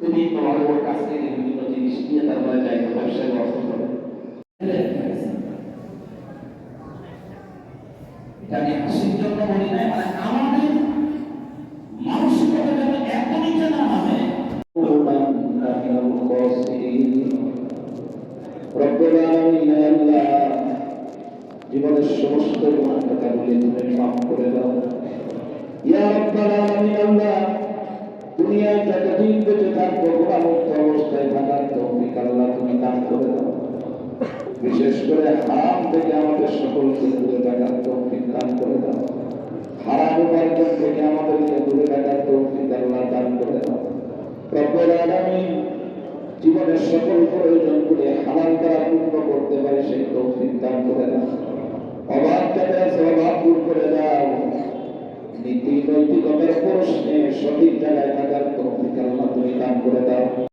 তুমি তোমার ওর কাছ থেকে বিভিন্ন জিনিস নিয়ে তারপরে যাই ব্যবসায় অর্থ করো বলি জীবনের সমস্ত গুণাগুলি তুমি মাফ করে দাও ইয়া রব্বাল আলামিন দুনিয়ায় যতদিন বেঁচে থাকব গুণামুক্ত অবস্থায় থাকার তৌফিক আল্লাহ তুমি দান করে দাও। বিশেষ করে হারাম থেকে আমাদের সকলকে দূরে থাকার তৌফিক দান করে দাও। হারাম উপার্জন থেকে আমাদেরকে দূরে থাকার তৌফিক আল্লাহ দান করে দাও। রব্বুল আগামী জীবনের সকল প্রয়োজন করে হারাম করা পূর্ণ করতে পারে, সেই তৌফিক দান করে দাও। অভাব যাতে আছে অবাধ দূর করে দাও। কিন্তু তিনটি নৈতিকতার প্রশ্নে সঠিক জায়গায় থাকার তৌফিক আল্লাহ তুমি দান করে দাও।